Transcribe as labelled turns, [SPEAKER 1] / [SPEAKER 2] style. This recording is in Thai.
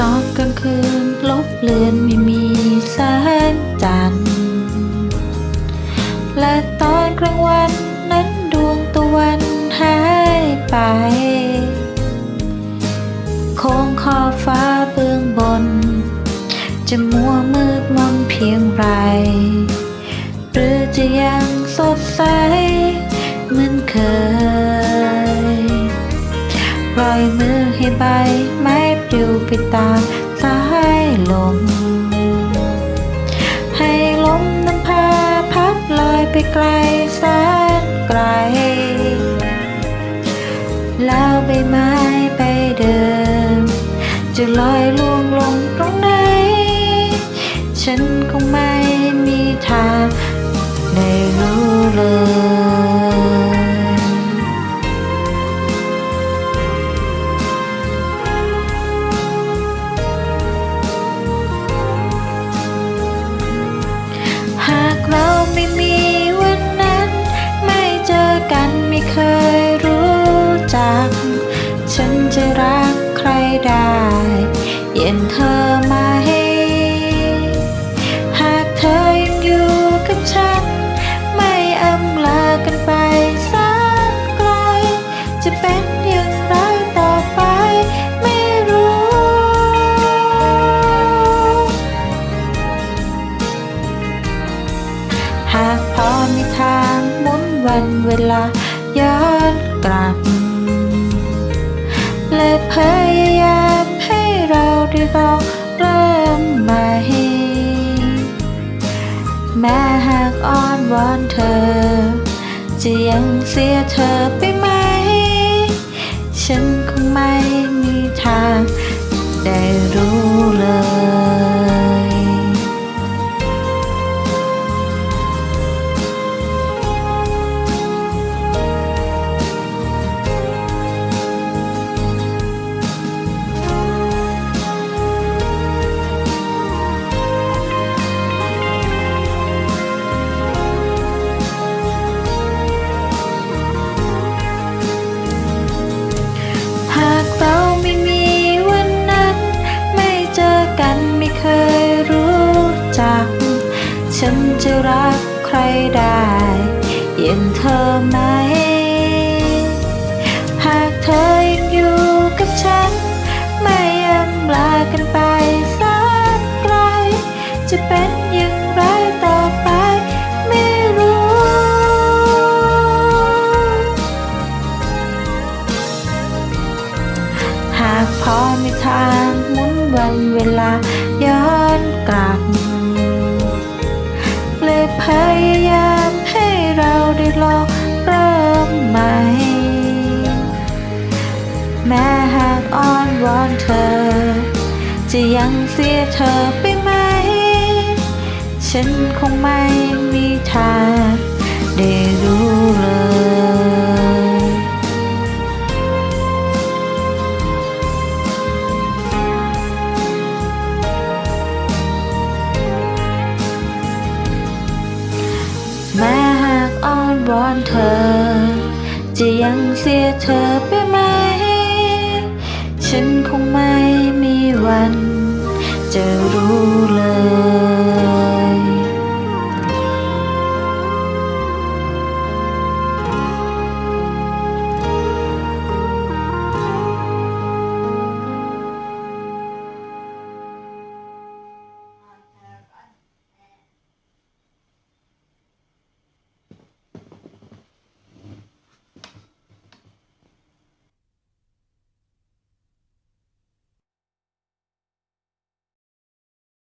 [SPEAKER 1] ตอนกลางคืนลบเลือนไม่มีแสงจันทร์ และตอนกลางวันนั้นดวงตะวันหายไป โค้งขอบฟ้าเบื้องบน จะมัวมืดมนเพียงไร หรือจะยังสดใสเหมือนเคย ปล่อยมือให้ใบ ลิวไปตามสายลม ให้ลมนำพาพัดลอยไปไกลแสนไกล แล้วใบไม้ไปเดิมจะลอยล่วงลงตรงไหน ฉันคงไม่ ได้ เย็นเธอไหม หากเธอยังอยู่กับฉัน ไม่อำลากันไปแสนไกล จะเป็นอย่างไรต่อไปไม่รู้ หากพอมีทางหมุนวันเวลาย้อนกลับ เราได้ลองเริ่มใหม่ แม้หากอ้อนวอนเธอ จะยังเสียเธอไปไหม ฉันคงไม่มีทางได้รู้ ฉันจะรักใครได้ เย็นเธอไหม หากเธอยังอยู่กับฉัน ไม่อำลากันไปแสนไกล จะเป็นอย่างไรต่อไปไม่รู้ หากพอมีทางหมุนวันเวลา ยังเสียเธอไปไหม ฉันคงไม่มีทางได้รู้เลยแม้หากอ้อนวอนเธอ จะยังเสียเธอไปไหม ฉันคงไม่มีวัน จะรู้